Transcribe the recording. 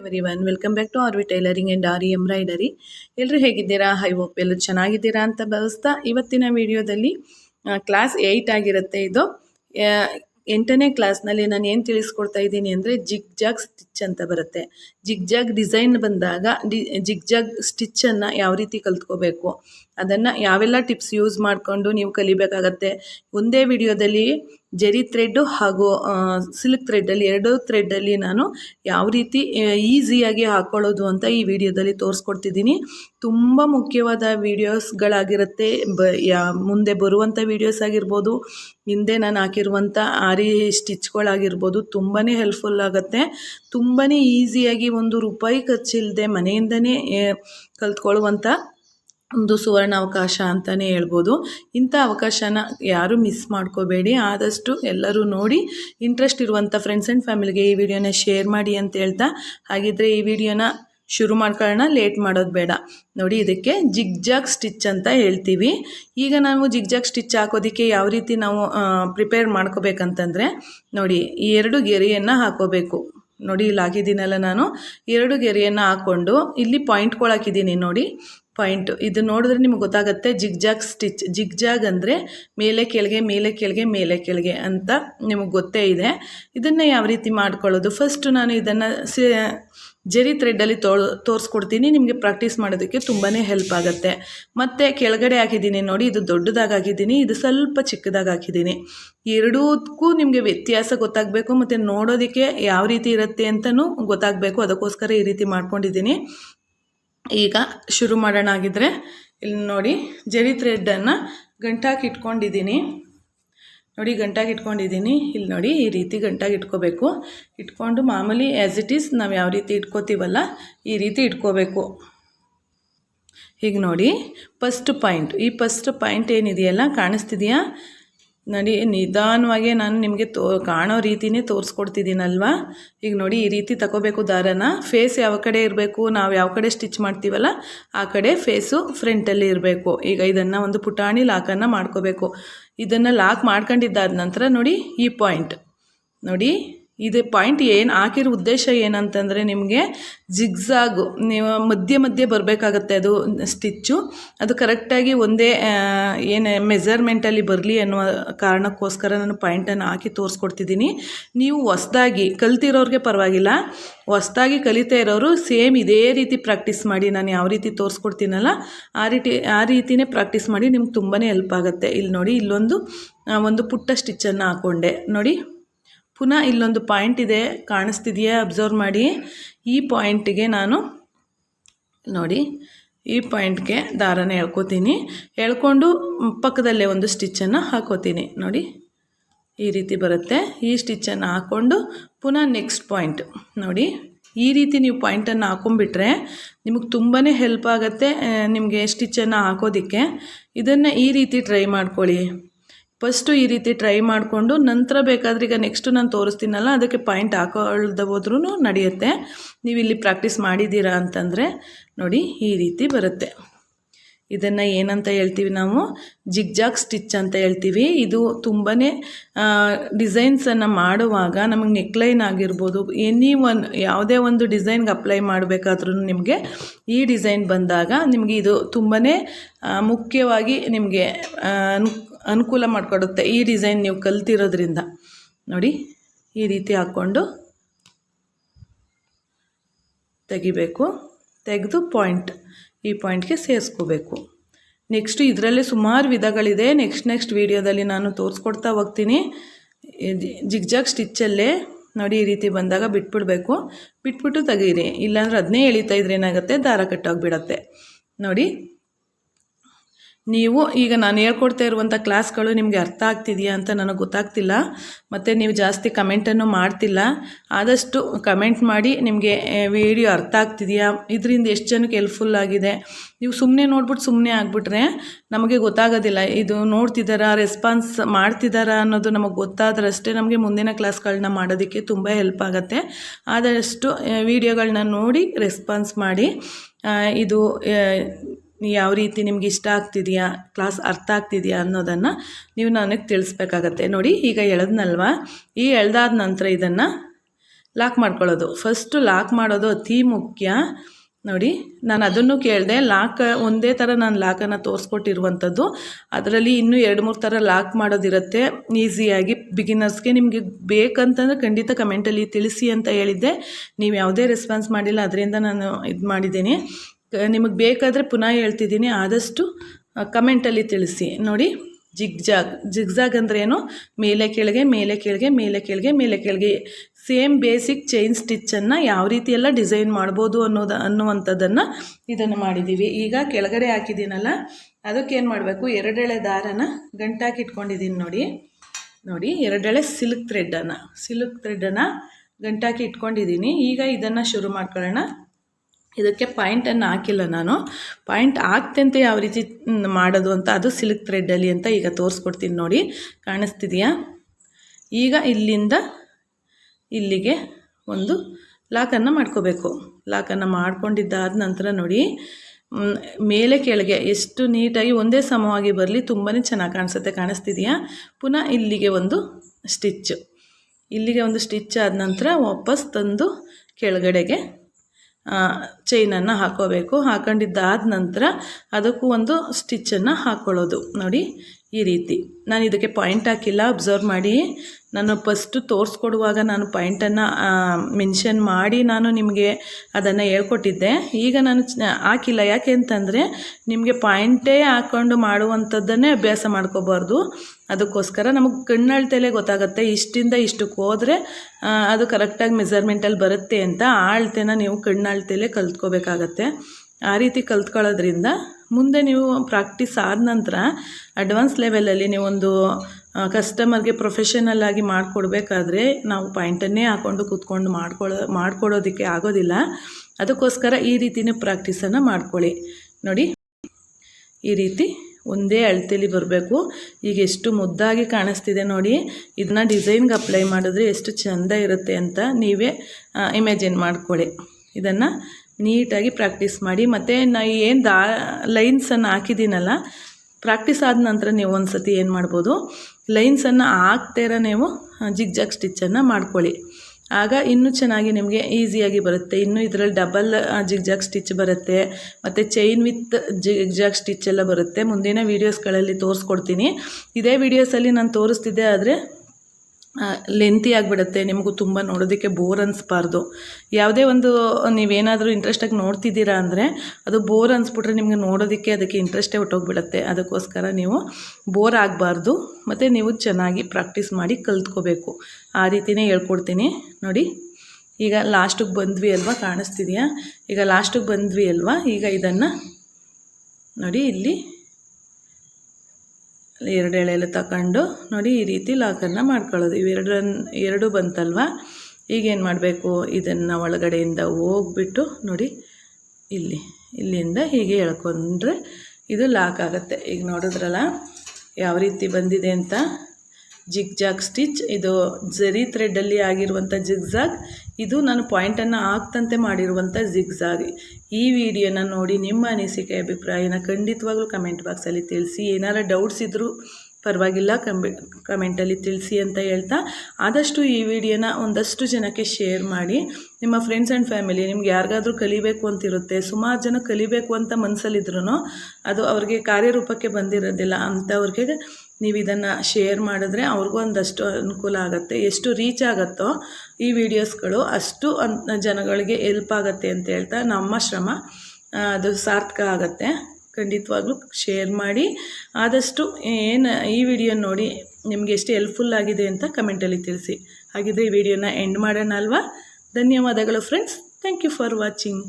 Every one welcome back to RV tailoring and aari embroidery ಎಲ್ಲರೂ ಹೇಗಿದ್ದೀರಾ? I hope ಎಲ್ಲರೂ ಚೆನ್ನಾಗಿದ್ದೀರಾ ಅಂತ ಭಾವಿಸ್ತಾ ಇವತ್ತಿನ ವಿಡಿಯೋದಲ್ಲಿ ಕ್ಲಾಸ್ ಏಯ್ಟ್ ಆಗಿರುತ್ತೆ ಇದು. ಎಂಟನೇ ಕ್ಲಾಸ್ನಲ್ಲಿ ನಾನು ಏನು ತಿಳಿಸ್ಕೊಡ್ತಾ ಇದ್ದೀನಿ ಅಂದರೆ ಜಿಗ್ ಜಾಗ್ ಸ್ಟಿಚ್ ಅಂತ ಬರುತ್ತೆ. ಜಿಗ್ ಜಾಗ್ ಡಿಸೈನ್ ಬಂದಾಗ ಡಿ, ಜಿಗ್ ಜಾಗ್ ಸ್ಟಿಚ್ಚನ್ನು ಯಾವ ರೀತಿ ಕಲ್ತ್ಕೋಬೇಕು? ಅದನ್ನು ಯಾವೆಲ್ಲ ಟಿಪ್ಸ್ ಯೂಸ್ ಮಾಡಿಕೊಂಡು ನೀವು ಕಲಿಬೇಕಾಗತ್ತೆ? ಒಂದೇ ವಿಡಿಯೋದಲ್ಲಿ ಜೆರಿ ಥ್ರೆಡ್ಡು ಹಾಗೂ ಸಿಲ್ಕ್ ಥ್ರೆಡ್ಡಲ್ಲಿ ಎರಡು ಥ್ರೆಡ್ಡಲ್ಲಿ ನಾನು ಯಾವ ರೀತಿ ಈಸಿಯಾಗಿ ಹಾಕ್ಕೊಳ್ಳೋದು ಅಂತ ಈ ವಿಡಿಯೋದಲ್ಲಿ ತೋರಿಸ್ಕೊಡ್ತಿದ್ದೀನಿ. ತುಂಬ ಮುಖ್ಯವಾದ ವೀಡಿಯೋಸ್ಗಳಾಗಿರುತ್ತೆ. ಬ, ಯಾ, ಮುಂದೆ ಬರುವಂಥ ವೀಡಿಯೋಸ್ ಆಗಿರ್ಬೋದು, ಹಿಂದೆ ನಾನು ಹಾಕಿರುವಂಥ ಆರಿ ಸ್ಟಿಚ್ಗಳಾಗಿರ್ಬೋದು ತುಂಬಾ ಹೆಲ್ಪ್ಫುಲ್ ಆಗುತ್ತೆ. ತುಂಬಾ ಈಸಿಯಾಗಿ ಒಂದು ರೂಪಾಯಿ ಖರ್ಚಿಲ್ಲದೆ ಮನೆಯಿಂದನೇ ಕಲ್ತ್ಕೊಳ್ಳುವಂಥ ಒಂದು ಸುವರ್ಣ ಅವಕಾಶ ಅಂತಲೇ ಹೇಳ್ಬೋದು. ಇಂಥ ಅವಕಾಶನ ಯಾರೂ ಮಿಸ್ ಮಾಡ್ಕೋಬೇಡಿ. ಆದಷ್ಟು ಎಲ್ಲರೂ ನೋಡಿ ಇಂಟ್ರೆಸ್ಟ್ ಇರುವಂಥ ಫ್ರೆಂಡ್ಸ್ ಆ್ಯಂಡ್ ಫ್ಯಾಮಿಲಿಗೆ ಈ ವಿಡಿಯೋನ ಶೇರ್ ಮಾಡಿ ಅಂತ ಹೇಳ್ತಾ. ಹಾಗಿದ್ರೆ ಈ ವಿಡಿಯೋನ ಶುರು ಮಾಡ್ಕೊಳ್ಳೋಣ ಲೇಟ್ ಮಾಡೋದು ಬೇಡ. ನೋಡಿ, ಇದಕ್ಕೆ ಜಿಗ್ ಜಾಗ್ ಸ್ಟಿಚ್ ಅಂತ ಹೇಳ್ತೀವಿ. ಈಗ ನಾವು ಜಿಗ್ ಜಾಗ್ ಸ್ಟಿಚ್ ಹಾಕೋದಕ್ಕೆ ಯಾವ ರೀತಿ ನಾವು ಪ್ರಿಪೇರ್ ಮಾಡ್ಕೋಬೇಕಂತಂದರೆ, ನೋಡಿ, ಈ ಎರಡು ಗೆರೆಯನ್ನು ಹಾಕೋಬೇಕು. ನೋಡಿ ಇಲ್ಲಿ ಹಾಕಿದ್ದೀನಲ್ಲ ನಾನು ಎರಡು ಗೆರೆಯನ್ನು ಹಾಕ್ಕೊಂಡು, ಇಲ್ಲಿ ಪಾಯಿಂಟ್ಗಳು ಹಾಕಿದ್ದೀನಿ ನೋಡಿ. ಪಾಯಿಂಟು. ಇದು ನೋಡಿದ್ರೆ ನಿಮ್ಗೆ ಗೊತ್ತಾಗುತ್ತೆ ಜಿಗ್ ಜಾಗ್ ಸ್ಟಿಚ್ ಜಿಗ್ ಜಾಗ್ ಅಂದರೆ ಮೇಲೆ ಕೆಳಗೆ ಮೇಲೆ ಕೆಳಗೆ ಮೇಲೆ ಕೆಳಗೆ ಅಂತ ನಿಮಗೆ ಗೊತ್ತೇ ಇದೆ. ಇದನ್ನು ಯಾವ ರೀತಿ ಮಾಡ್ಕೊಳ್ಳೋದು? ಫಸ್ಟು ನಾನು ಇದನ್ನು ಸಿ, ಜೆರಿ ಥ್ರೆಡ್ಡಲ್ಲಿ ತೋ, ತೋರಿಸ್ಕೊಡ್ತೀನಿ. ನಿಮಗೆ ಪ್ರಾಕ್ಟೀಸ್ ಮಾಡೋದಕ್ಕೆ ತುಂಬಾ ಹೆಲ್ಪ್ ಆಗುತ್ತೆ. ಮತ್ತು ಕೆಳಗಡೆ ಹಾಕಿದ್ದೀನಿ ನೋಡಿ, ಇದು ದೊಡ್ಡದಾಗಿ ಹಾಕಿದ್ದೀನಿ ಇದು ಸ್ವಲ್ಪ ಚಿಕ್ಕದಾಗಿ ಹಾಕಿದ್ದೀನಿ ಎರಡಕ್ಕೂ ನಿಮಗೆ ವ್ಯತ್ಯಾಸ ಗೊತ್ತಾಗಬೇಕು, ಮತ್ತು ನೋಡೋದಕ್ಕೆ ಯಾವ ರೀತಿ ಇರುತ್ತೆ ಅಂತಲೂ ಗೊತ್ತಾಗಬೇಕು. ಅದಕ್ಕೋಸ್ಕರ ಈ ರೀತಿ ಮಾಡ್ಕೊಂಡಿದ್ದೀನಿ. ಈಗ ಶುರು ಮಾಡೋಣ ಆಗಿದ್ರೆ. ಇಲ್ಲಿ ನೋಡಿ ಜರಿ ಥ್ರೆಡ್ಡನ್ನು ಗಂಟಾಗಿ ಇಟ್ಕೊಂಡಿದ್ದೀನಿ. ನೋಡಿ, ಗಂಟಾಗಿ ಇಟ್ಕೊಂಡಿದ್ದೀನಿ. ಇಲ್ಲಿ ನೋಡಿ, ಈ ರೀತಿ ಗಂಟಾಗಿ ಇಟ್ಕೋಬೇಕು. ಇಟ್ಕೊಂಡು ಮಾಮೂಲಿ ಆ್ಯಸ್ ಇಟ್ ಈಸ್ ನಾವು ಯಾವ ರೀತಿ ಇಟ್ಕೋತೀವಲ್ಲ, ಈ ರೀತಿ ಇಟ್ಕೋಬೇಕು. ಹೀಗೆ ನೋಡಿ ಫಸ್ಟ್ ಪಾಯಿಂಟ್ ಈ ಫಸ್ಟ್ ಪಾಯಿಂಟ್ ಏನಿದೆಯಲ್ಲ, ಕಾಣಿಸ್ತಿದೆಯಾ? ನೋಡಿ, ನಿಧಾನವಾಗಿ ನಾನು ನಿಮಗೆ ತೋ, ಕಾಣೋ ರೀತಿನೇ ತೋರಿಸ್ಕೊಡ್ತಿದ್ದೀನಲ್ವಾ? ಈಗ ನೋಡಿ, ಈ ರೀತಿ ತಗೋಬೇಕು ದಾರನ. ಫೇಸ್ ಯಾವ ಕಡೆ ಇರಬೇಕು, ನಾವು ಯಾವ ಕಡೆ ಸ್ಟಿಚ್ ಮಾಡ್ತೀವಲ್ಲ, ಆ ಕಡೆ ಫೇಸು ಫ್ರಂಟಲ್ಲಿ ಇರಬೇಕು. ಈಗ ಇದನ್ನು ಒಂದು ಪುಟಾಣಿ ಲಾಕನ್ನು ಮಾಡ್ಕೋಬೇಕು. ಇದನ್ನು ಲಾಕ್ ಮಾಡ್ಕೊಂಡಿದ್ದಾದ ನಂತರ ನೋಡಿ, ಈ ಪಾಯಿಂಟ್ ನೋಡಿ ಇದು ಪಾಯಿಂಟ್ ಏನು ಹಾಕಿರೋ ಉದ್ದೇಶ ಏನಂತಂದರೆ ನಿಮಗೆ ಜಿಗ್ಸಾಗು, ನೀವು ಮಧ್ಯೆ ಮಧ್ಯೆ ಬರಬೇಕಾಗತ್ತೆ ಅದು ಸ್ಟಿಚ್ಚು. ಅದು ಕರೆಕ್ಟಾಗಿ ಒಂದೇ ಏನು ಮೆಜರ್ಮೆಂಟಲ್ಲಿ ಬರಲಿ ಅನ್ನುವ ಕಾರಣಕ್ಕೋಸ್ಕರ ನಾನು ಪಾಯಿಂಟನ್ನು ಹಾಕಿ ತೋರಿಸ್ಕೊಡ್ತಿದ್ದೀನಿ. ನೀವು ಹೊಸ್ದಾಗಿ ಕಲ್ತಿರೋರಿಗೆ ಪರವಾಗಿಲ್ಲ. ಹೊಸ್ದಾಗಿ ಕಲಿತಾ ಇರೋರು ಸೇಮ್ ಇದೇ ರೀತಿ ಪ್ರಾಕ್ಟೀಸ್ ಮಾಡಿ ನಾನು ಯಾವ ರೀತಿ ತೋರಿಸ್ಕೊಡ್ತೀನಲ್ಲ, ಆ ರೀತಿ, ಆ ರೀತಿಯೇ ಪ್ರಾಕ್ಟೀಸ್ ಮಾಡಿ ನಿಮ್ಗೆ ತುಂಬಾ ಹೆಲ್ಪ್ ಆಗುತ್ತೆ. ಇಲ್ಲಿ ನೋಡಿ, ಇಲ್ಲೊಂದು ಒಂದು ಪುಟ್ಟ ಸ್ಟಿಚ್ಚನ್ನು ಹಾಕ್ಕೊಂಡೆ ನೋಡಿ. ಪುನಃ ಇಲ್ಲೊಂದು ಪಾಯಿಂಟ್ ಇದೆ, ಕಾಣಿಸ್ತಿದೆಯಾ? ಅಬ್ಸರ್ವ್ ಮಾಡಿ. ಈ ಪಾಯಿಂಟಿಗೆ ನಾನು ನೋಡಿ, ಈ ಪಾಯಿಂಟ್ಗೆ ದಾರನ ಎಳ್ಕೊತೀನಿ. ಎಳ್ಕೊಂಡು ಪಕ್ಕದಲ್ಲೇ ಒಂದು ಸ್ಟಿಚ್ಚನ್ನು ಹಾಕೋತೀನಿ. ನೋಡಿ, ಈ ರೀತಿ ಬರುತ್ತೆ. ಈ ಸ್ಟಿಚ್ಚನ್ನು ಹಾಕ್ಕೊಂಡು ಪುನಃ ನೆಕ್ಸ್ಟ್ ಪಾಯಿಂಟ್. ನೋಡಿ, ಈ ರೀತಿ ನೀವು ಪಾಯಿಂಟನ್ನು ಹಾಕೊಂಡ್ಬಿಟ್ರೆ ನಿಮಗೆ ತುಂಬಾ ಹೆಲ್ಪ್ ಆಗುತ್ತೆ, ನಿಮಗೆ ಸ್ಟಿಚ್ಚನ್ನು ಹಾಕೋದಕ್ಕೆ. ಇದನ್ನು ಈ ರೀತಿ ಟ್ರೈ ಮಾಡ್ಕೊಳ್ಳಿ. ಫಸ್ಟು ಈ ರೀತಿ ಟ್ರೈ ಮಾಡಿಕೊಂಡು ನಂತರ ಬೇಕಾದ್ರೆ ಈಗ ನೆಕ್ಸ್ಟು ನಾನು ತೋರಿಸ್ತೀನಲ್ಲ, ಅದಕ್ಕೆ ಪಾಯಿಂಟ್ ಹಾಕೊಳ್ದ ಹೋದ್ರೂ ನಡೆಯುತ್ತೆ. ನೀವು ಇಲ್ಲಿ ಪ್ರಾಕ್ಟೀಸ್ ಮಾಡಿದ್ದೀರಾ ಅಂತಂದರೆ ನೋಡಿ ಈ ರೀತಿ ಬರುತ್ತೆ. ಇದನ್ನು ಏನಂತ ಹೇಳ್ತೀವಿ ನಾವು? ಜಿಗ್ಜಾಕ್ ಸ್ಟಿಚ್ ಅಂತ ಹೇಳ್ತೀವಿ. ಇದು ತುಂಬಾ ಡಿಸೈನ್ಸನ್ನು ಮಾಡುವಾಗ ನಮಗೆ ನೆಕ್ಲೈನ್ ಆಗಿರ್ಬೋದು, ಎನಿ ಒನ್, ಯಾವುದೇ ಒಂದು ಡಿಸೈನ್ಗೆ ಅಪ್ಲೈ ಮಾಡಬೇಕಾದ್ರೂ ನಿಮಗೆ ಈ ಡಿಸೈನ್ ಬಂದಾಗ ನಿಮಗೆ ಇದು ತುಂಬಾ ಮುಖ್ಯವಾಗಿ ನಿಮಗೆ ಅನು, ಅನುಕೂಲ ಮಾಡಿಕೊಡುತ್ತೆ ಈ ಡಿಸೈನ್ ನೀವು ಕಲ್ತಿರೋದ್ರಿಂದ. ನೋಡಿ, ಈ ರೀತಿ ಹಾಕ್ಕೊಂಡು ತೆಗಿಬೇಕು. ತೆಗೆದು ಪಾಯಿಂಟ್. ಈ ಪಾಯಿಂಟ್ಗೆ ಸೇರಿಸ್ಕೋಬೇಕು. ನೆಕ್ಸ್ಟು ಇದರಲ್ಲೇ ಸುಮಾರು ವಿಧಗಳಿದೆ. ನೆಕ್ಸ್ಟ್ ನೆಕ್ಸ್ಟ್ ವೀಡಿಯೋದಲ್ಲಿ ನಾನು ತೋರಿಸ್ಕೊಡ್ತಾ ಹೋಗ್ತೀನಿ. ಜಿಗ್ಜಾಗ್ ಸ್ಟಿಚ್ಚಲ್ಲೇ ನೋಡಿ ಈ ರೀತಿ ಬಂದಾಗ ಬಿಟ್ಬಿಡಬೇಕು. ಬಿಟ್ಬಿಟ್ಟು ತೆಗೀರಿ. ಇಲ್ಲಾಂದ್ರೆ ಅದನ್ನೇ ಎಳಿತಾ ಇದ್ರೆ ಏನಾಗುತ್ತೆ? ದಾರ ಕಟ್ಟೋಗಿಬಿಡತ್ತೆ ನೋಡಿ. ನೀವು ಈಗ ನಾನು ಹೇಳ್ಕೊಡ್ತಾ ಇರುವಂಥ ಕ್ಲಾಸ್ಗಳು ನಿಮಗೆ ಅರ್ಥ ಆಗ್ತಿದೆಯಾ ಅಂತ ನನಗೆ ಗೊತ್ತಾಗ್ತಿಲ್ಲ. ಮತ್ತು ನೀವು ಜಾಸ್ತಿ ಕಮೆಂಟನ್ನು ಮಾಡ್ತಿಲ್ಲ. ಆದಷ್ಟು ಕಮೆಂಟ್ ಮಾಡಿ ನಿಮಗೆ ವಿಡಿಯೋ ಅರ್ಥ ಆಗ್ತಿದೆಯಾ? ಇದರಿಂದ ಎಷ್ಟು ಜನಕ್ಕೆ ಹೆಲ್ಪ್ಫುಲ್ ಆಗಿದೆ? ನೀವು ಸುಮ್ಮನೆ ನೋಡ್ಬಿಟ್ಟು ಸುಮ್ಮನೆ ಆಗಿಬಿಟ್ರೆ ನಮಗೆ ಗೊತ್ತಾಗೋದಿಲ್ಲ. ಇದು ನೋಡ್ತಿದ್ದಾರಾ ರೆಸ್ಪಾನ್ಸ್ ಮಾಡ್ತಿದ್ದಾರಾ ಅನ್ನೋದು ನಮಗೆ ಗೊತ್ತಾದ್ರಷ್ಟೇ ನಮಗೆ ಮುಂದಿನ ಕ್ಲಾಸ್ಗಳನ್ನ ಮಾಡೋದಕ್ಕೆ ತುಂಬ ಹೆಲ್ಪ್ ಆಗುತ್ತೆ. ಆದಷ್ಟು ವಿಡಿಯೋಗಳನ್ನ ನೋಡಿ ರೆಸ್ಪಾನ್ಸ್ ಮಾಡಿ ಇದು ಯಾವ ರೀತಿ ನಿಮ್ಗೆ ಇಷ್ಟ ಆಗ್ತಿದೆಯಾ? ಕ್ಲಾಸ್ ಅರ್ಥ ಆಗ್ತಿದೆಯಾ ಅನ್ನೋದನ್ನು ನೀವು ನನಗೆ ತಿಳಿಸ್ಬೇಕಾಗತ್ತೆ. ನೋಡಿ, ಈಗ ಎಳೆದ್ನಲ್ವಾ? ಈ ಎಳ್ದಾದ ನಂತರ ಇದನ್ನು ಲಾಕ್ ಮಾಡ್ಕೊಳ್ಳೋದು. ಫಸ್ಟು ಲಾಕ್ ಮಾಡೋದು ಅತಿ ಮುಖ್ಯ. ನೋಡಿ, ನಾನು ಅದನ್ನು ಕೇಳಿದೆ, ಲಾಕ್ ಒಂದೇ ಥರ ನಾನು ಲಾಕನ್ನು ತೋರಿಸ್ಕೊಟ್ಟಿರುವಂಥದ್ದು. ಅದರಲ್ಲಿ ಇನ್ನೂ ಎರಡು ಮೂರು ಥರ ಲಾಕ್ ಮಾಡೋದಿರುತ್ತೆ. ಈಸಿಯಾಗಿ ಬಿಗಿನರ್ಸ್ಗೆ ನಿಮಗೆ ಬೇಕಂತಂದರೆ ಖಂಡಿತ ಕಮೆಂಟಲ್ಲಿ ತಿಳಿಸಿ ಅಂತ ಹೇಳಿದ್ದೆ. ನೀವು ಯಾವುದೇ ರೆಸ್ಪಾನ್ಸ್ ಮಾಡಿಲ್ಲ, ಅದರಿಂದ ನಾನು ಇದು ಮಾಡಿದ್ದೀನಿ. ನಿಮಗೆ ಬೇಕಾದರೆ ಪುನಃ ಹೇಳ್ತಿದ್ದೀನಿ, ಆದಷ್ಟು ಕಮೆಂಟಲ್ಲಿ ತಿಳಿಸಿ. ನೋಡಿ, ಜಿಗ್ಜಾಗ್ ಜಿಗ್ಜಾಗ್ ಏನು? ಮೇಲೆ ಕೆಳಗೆ ಮೇಲೆ ಕೆಳಗೆ ಮೇಲೆ ಕೆಳಗೆ ಮೇಲೆ ಕೆಳಗೆ. ಸೇಮ್ ಬೇಸಿಕ್ ಚೈನ್ ಸ್ಟಿಚ್ಚನ್ನು ಯಾವ ರೀತಿ ಎಲ್ಲ ಡಿಸೈನ್ ಮಾಡ್ಬೋದು ಅನ್ನೋದು, ಅನ್ನುವಂಥದ್ದನ್ನು ಇದನ್ನು ಮಾಡಿದ್ದೀವಿ ಈಗ ಕೆಳಗಡೆ ಹಾಕಿದ್ದೀನಲ್ಲ ಅದಕ್ಕೇನು ಮಾಡಬೇಕು? ಎರಡೆಳೆ ದಾರನ ಗಂಟಾಕಿ ಇಟ್ಕೊಂಡಿದ್ದೀನಿ ನೋಡಿ. ನೋಡಿ, ಎರಡೆಳೆ ಸಿಲ್ಕ್ ಥ್ರೆಡ್ಡನ್ನು ಸಿಲ್ಕ್ ಥ್ರೆಡ್ಡನ್ನು ಗಂಟಾಕಿ ಇಟ್ಕೊಂಡಿದ್ದೀನಿ ಈಗ ಇದನ್ನು ಶುರು ಮಾಡ್ಕೊಳ್ಳೋಣ. ಇದಕ್ಕೆ ಪಾಯಿಂಟನ್ನು ಹಾಕಿಲ್ಲ ನಾನು. ಪಾಯಿಂಟ್ ಹಾಕ್ತಂತೆ ಯಾವ ರೀತಿ ಮಾಡೋದು ಅಂತ ಅದು ಸಿಲ್ಕ್ ಥ್ರೆಡ್ಡಲ್ಲಿ ಅಂತ ಈಗ ತೋರಿಸ್ಕೊಡ್ತೀನಿ ನೋಡಿ. ಕಾಣಿಸ್ತಿದೆಯಾ? ಈಗ ಇಲ್ಲಿಂದ ಇಲ್ಲಿಗೆ ಒಂದು ಲಾಕನ್ನು ಮಾಡ್ಕೋಬೇಕು. ಲಾಕನ್ನು ಮಾಡ್ಕೊಂಡಿದ್ದಾದ ನಂತರ ನೋಡಿ ಮೇಲೆ ಕೆಳಗೆ ಎಷ್ಟು ನೀಟಾಗಿ ಒಂದೇ ಸಮವಾಗಿ ಬರಲಿ ತುಂಬಾ ಚೆನ್ನಾಗಿ ಕಾಣಿಸುತ್ತೆ. ಕಾಣಿಸ್ತಿದೆಯಾ? ಪುನಃ ಇಲ್ಲಿಗೆ ಒಂದು ಸ್ಟಿಚ್ಚು ಇಲ್ಲಿಗೆ ಒಂದು ಸ್ಟಿಚ್ ಆದ ನಂತರ ವಾಪಸ್ ತಂದು ಕೆಳಗಡೆಗೆ ಚೈನನ್ನು ಹಾಕೋಬೇಕು. ಹಾಕೊಂಡಿದ್ದಾದ ನಂತರ ಅದಕ್ಕೂ ಒಂದು ಸ್ಟಿಚ್ಚನ್ನು ಹಾಕ್ಕೊಳ್ಳೋದು ನೋಡಿ ಈ ರೀತಿ. ನಾನು ಇದಕ್ಕೆ ಪಾಯಿಂಟ್ ಹಾಕಿಲ್ಲ ಅಬ್ಸರ್ವ್ ಮಾಡಿ. ನಾನು ಫಸ್ಟು ತೋರಿಸ್ಕೊಡುವಾಗ ನಾನು ಪಾಯಿಂಟನ್ನು ಮೆನ್ಷನ್ ಮಾಡಿ ನಾನು ನಿಮಗೆ ಅದನ್ನು ಹೇಳ್ಕೊಟ್ಟಿದ್ದೆ. ಈಗ ನಾನು ಹಾಕಿಲ್ಲ. ಯಾಕೆ ಅಂತಂದರೆ ನಿಮಗೆ ಪಾಯಿಂಟೇ ಹಾಕ್ಕೊಂಡು ಮಾಡುವಂಥದ್ದನ್ನೇ ಅಭ್ಯಾಸ ಮಾಡ್ಕೋಬಾರ್ದು. ಅದಕ್ಕೋಸ್ಕರ ನಮಗೆ ಕಣ್ಣಳ್ತೆಲೆ ಗೊತ್ತಾಗುತ್ತೆ. ಇಷ್ಟಿಂದ ಇಷ್ಟಕ್ಕೆ ಹೋದರೆ ಅದು ಕರೆಕ್ಟಾಗಿ ಮೆಸರ್ಮೆಂಟಲ್ಲಿ ಬರುತ್ತೆ ಅಂತ ಆ ಅಳತೆನ ನೀವು ಕಣ್ಣಳ್ತೆಲೆ ಕಲ್ತ್ಕೋಬೇಕಾಗತ್ತೆ. ಆ ರೀತಿ ಕಲ್ತ್ಕೊಳ್ಳೋದ್ರಿಂದ ಮುಂದೆ ನೀವು ಪ್ರಾಕ್ಟೀಸ್ ಆದ ನಂತರ ಅಡ್ವಾನ್ಸ್ ಲೆವೆಲಲ್ಲಿ ನೀವೊಂದು ಕಸ್ಟಮರ್ಗೆ ಪ್ರೊಫೆಷನಲ್ ಆಗಿ ಮಾಡಿಕೊಡ್ಬೇಕಾದ್ರೆ ನಾವು ಪಾಯಿಂಟನ್ನೇ ಹಾಕ್ಕೊಂಡು ಕೂತ್ಕೊಂಡು ಮಾಡ್ಕೊಳ್ಳೋ ಮಾಡಿಕೊಡೋದಕ್ಕೆ ಆಗೋದಿಲ್ಲ. ಅದಕ್ಕೋಸ್ಕರ ಈ ರೀತಿನೇ ಪ್ರಾಕ್ಟೀಸನ್ನು ಮಾಡ್ಕೊಳ್ಳಿ. ನೋಡಿ, ಈ ರೀತಿ ಒಂದೇ ಅಳತೆಲಿ ಬರಬೇಕು. ಈಗ ಎಷ್ಟು ಮುದ್ದಾಗಿ ಕಾಣಿಸ್ತಿದೆ ನೋಡಿ. ಇದನ್ನ ಡಿಸೈನ್ಗೆ ಅಪ್ಲೈ ಮಾಡಿದ್ರೆ ಎಷ್ಟು ಚೆಂದ ಇರುತ್ತೆ ಅಂತ ನೀವೇ ಇಮ್ಯಾಜಿನ್ ಮಾಡ್ಕೊಳ್ಳಿ. ಇದನ್ನು ನೀಟಾಗಿ ಪ್ರಾಕ್ಟೀಸ್ ಮಾಡಿ. ಮತ್ತು ನಾ ಏನು ದಾ ಲೈನ್ಸನ್ನು ಹಾಕಿದ್ದೀನಲ್ಲ, ಪ್ರಾಕ್ಟೀಸ್ ಆದ ನಂತರ ನೀವು ಒಂದು ಸತಿ ಏನು ಮಾಡ್ಬೋದು ಲೈನ್ಸನ್ನು ಹಾಕ್ತೇರ ನೀವು ಜಿಗ್ ಜಾಗ್ ಸ್ಟಿಚ್ಚನ್ನು ಮಾಡ್ಕೊಳ್ಳಿ. ಆಗ ಇನ್ನೂ ಚೆನ್ನಾಗಿ ನಿಮಗೆ ಈಸಿಯಾಗಿ ಬರುತ್ತೆ. ಇನ್ನು ಇದರಲ್ಲಿ ಡಬಲ್ ಜಿಗ್ ಜಾಗ್ ಸ್ಟಿಚ್ ಬರುತ್ತೆ. ಮತ್ತು chain with zig zag stitch ಎಲ್ಲ ಬರುತ್ತೆ. ಮುಂದಿನ ವೀಡಿಯೋಸ್ಗಳಲ್ಲಿ ತೋರಿಸ್ಕೊಡ್ತೀನಿ. ಇದೇ ವೀಡಿಯೋಸಲ್ಲಿ ನಾನು ತೋರಿಸ್ತಿದ್ದೆ ಆದರೆ ಲೆಂತಿ ಆಗಿಬಿಡುತ್ತೆ, ನಿಮಗೂ ತುಂಬ ನೋಡೋದಕ್ಕೆ ಬೋರ್ ಅನಿಸ್ಬಾರ್ದು. ಯಾವುದೇ ಒಂದು, ನೀವೇನಾದರೂ ಇಂಟ್ರೆಸ್ಟಾಗಿ ನೋಡ್ತಿದ್ದೀರಾ ಅಂದರೆ, ಅದು ಬೋರ್ ಅನಿಸ್ಬಿಟ್ರೆ ನಿಮಗೆ ನೋಡೋದಕ್ಕೆ ಅದಕ್ಕೆ ಇಂಟ್ರೆಸ್ಟೇ ಹೊಟ್ಟೋಗ್ಬಿಡುತ್ತೆ. ಅದಕ್ಕೋಸ್ಕರ ನೀವು ಬೋರ್ ಆಗಬಾರ್ದು, ಮತ್ತು ನೀವು ಚೆನ್ನಾಗಿ ಪ್ರಾಕ್ಟೀಸ್ ಮಾಡಿ ಕಲ್ತ್ಕೋಬೇಕು. ಆ ರೀತಿಯೇ ಹೇಳ್ಕೊಡ್ತೀನಿ. ನೋಡಿ, ಈಗ ಲಾಸ್ಟಿಗೆ ಬಂದ್ವಿ ಅಲ್ವಾ, ಕಾಣಿಸ್ತಿದೆಯಾ? ಈಗ ಲಾಸ್ಟಿಗೆ ಬಂದ್ವಿ ಅಲ್ವಾ? ಈಗ ಇದನ್ನು ನೋಡಿ ಇಲ್ಲಿ. ಎರಡು ಎಳೆಲ್ಲ ತಗೊಂಡು ನೋಡಿ ಈ ರೀತಿ ಲಾಕನ್ನು ಮಾಡ್ಕೊಳ್ಳೋದು. ಇವೆರಡನ್ನ ಎರಡು ಬಂತಲ್ವ? ಈಗೇನು ಮಾಡಬೇಕು? ಇದನ್ನು ಒಳಗಡೆಯಿಂದ ಹೋಗ್ಬಿಟ್ಟು ನೋಡಿ, ಇಲ್ಲಿ, ಇಲ್ಲಿಂದ ಹೀಗೆ ಎಳ್ಕೊಂಡ್ರೆ ಇದು ಲಾಕ್ ಆಗುತ್ತೆ. ಈಗ ನೋಡಿದ್ರಲ್ಲ, ಯಾವ ರೀತಿ ಬಂದಿದೆ ಅಂತ? ಜಿಗ್ ಜಾಗ್ ಸ್ಟಿಚ್, ಇದು ಜರಿ ಥ್ರೆಡ್ಡಲ್ಲಿ ಆಗಿರುವಂಥ ಜಿಗ್ಜಾಗ್. ಇದು ನಾನು ಪಾಯಿಂಟನ್ನು ಹಾಕ್ತಂತೆ ಮಾಡಿರುವಂಥ ಜಿಗ್ಜಾಗ್. ಈ ವಿಡಿಯೋನ ನೋಡಿ ನಿಮ್ಮ ಅನಿಸಿಕೆ, ಅಭಿಪ್ರಾಯನ ಖಂಡಿತವಾಗ್ಲೂ ಕಮೆಂಟ್ ಬಾಕ್ಸಲ್ಲಿ ತಿಳಿಸಿ. ಏನಾರ ಡೌಟ್ಸ್ ಇದ್ದರೂ ಪರವಾಗಿಲ್ಲ ಕಮೆ ಕಮೆಂಟಲ್ಲಿ ತಿಳಿಸಿ ಅಂತ ಹೇಳ್ತಾ. ಆದಷ್ಟು ಈ ವಿಡಿಯೋನ ಒಂದಷ್ಟು ಜನಕ್ಕೆ ಶೇರ್ ಮಾಡಿ. ನಿಮ್ಮ ಫ್ರೆಂಡ್ಸ್ ಆ್ಯಂಡ್ ಫ್ಯಾಮಿಲಿ ನಿಮ್ಗೆ ಯಾರಿಗಾದ್ರೂ ಕಲಿಬೇಕು ಅಂತಿರುತ್ತೆ, ಸುಮಾರು ಜನ ಕಲಿಬೇಕು ಅಂತ ಮನಸ್ಸಲ್ಲಿದ್ರು ಅದು ಅವ್ರಿಗೆ ಕಾರ್ಯರೂಪಕ್ಕೆ ಬಂದಿರೋದಿಲ್ಲ. ಅಂಥವ್ರಿಗೆ ನೀವು ಇದನ್ನು ಶೇರ್ ಮಾಡಿದ್ರೆ ಅವ್ರಿಗೂ ಒಂದಷ್ಟು ಅನುಕೂಲ ಆಗುತ್ತೆ. ಎಷ್ಟು ರೀಚ್ ಆಗುತ್ತೋ ಈ ವಿಡಿಯೋಸ್ಗಳು ಅಷ್ಟು ಜನಗಳಿಗೆ ಎಲ್ಪ್ ಆಗುತ್ತೆ ಅಂತ ಹೇಳ್ತಾ ನಮ್ಮ ಶ್ರಮ ಅದು ಸಾರ್ಥಕ ಆಗುತ್ತೆ. ಖಂಡಿತವಾಗ್ಲೂ ಶೇರ್ ಮಾಡಿ. ಆದಷ್ಟು ಏನು ಈ ವಿಡಿಯೋ ನೋಡಿ ನಿಮಗೆ ಎಷ್ಟು ಹೆಲ್ಪ್ಫುಲ್ ಆಗಿದೆ ಅಂತ ಕಮೆಂಟಲ್ಲಿ ತಿಳಿಸಿ. ಹಾಗಿದ್ರೆ ಈ ವಿಡಿಯೋನ ಎಂಡ್ ಮಾಡೋಣ ಅಲ್ವಾ? ಧನ್ಯವಾದಗಳು friends thank you for watching